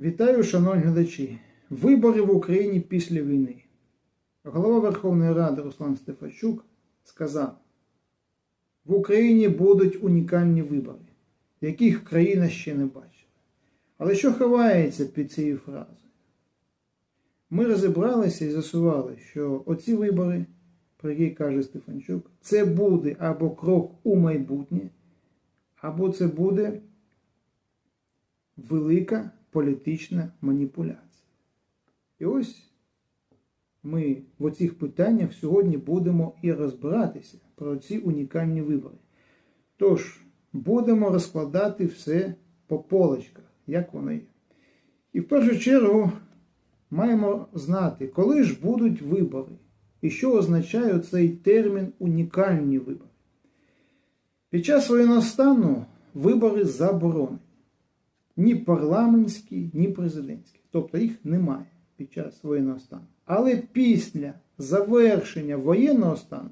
Вітаю, шановні глядачі. Вибори в Україні після війни. Голова Верховної Ради Руслан Стефанчук сказав: в Україні будуть унікальні вибори, яких країна ще не бачила. Але що ховається під цією фразою? Ми розібралися і з'ясували, що оці вибори, про які каже Стефанчук, це буде або крок у майбутнє, або це буде велика політична маніпуляція. І ось ми в оцих питаннях сьогодні будемо і розбиратися про ці унікальні вибори. Тож, будемо розкладати все по полочках, як воно є. І в першу чергу маємо знати, коли ж будуть вибори, і що означає цей термін унікальні вибори. Під час воєнного стану вибори заборонені ні парламентські, ні президентські. Тобто їх немає під час воєнного стану. Але після завершення воєнного стану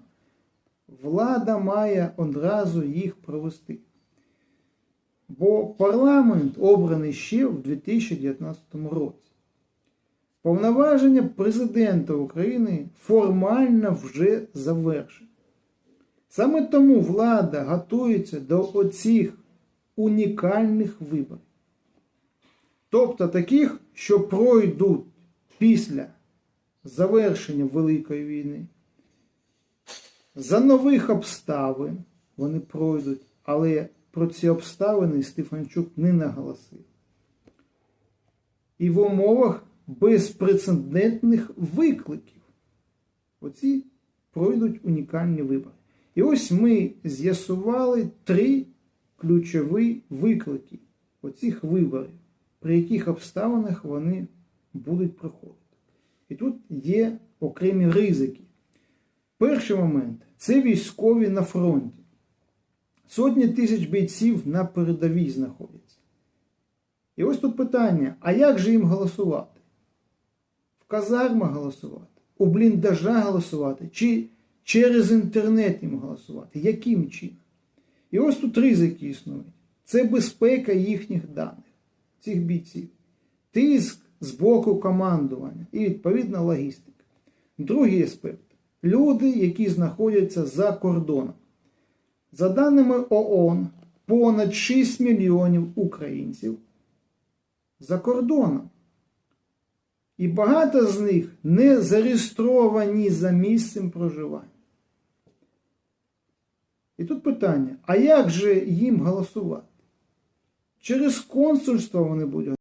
влада має одразу їх провести. Бо парламент обраний ще в 2019 році. Повноваження президента України формально вже завершені. Саме тому влада готується до оцих унікальних виборів. Тобто таких, що пройдуть після завершення Великої війни. За нових обставин вони пройдуть, але про ці обставини Стефанчук не наголосив. І в умовах безпрецедентних викликів. Оці пройдуть унікальні вибори. І ось ми з'ясували три ключові виклики оцих виборів при яких обставинах вони будуть проходити. І тут є окремі ризики. Перший момент це військові на фронті. Сотні тисяч бійців на передовій знаходяться. І ось тут питання: а як же їм голосувати? В казармах голосувати, у бліндажах голосувати, чи через інтернет їм голосувати? Яким чином? І ось тут ризики існують. Це безпека їхніх даних цих бійців, тиск з боку командування і відповідна логістика. Другий аспект люди, які знаходяться за кордоном. За даними ООН, понад 6 мільйонів українців за кордоном. І багато з них не зареєстровані за місцем проживання. І тут питання: а як же їм голосувати? Через консульство вони будуть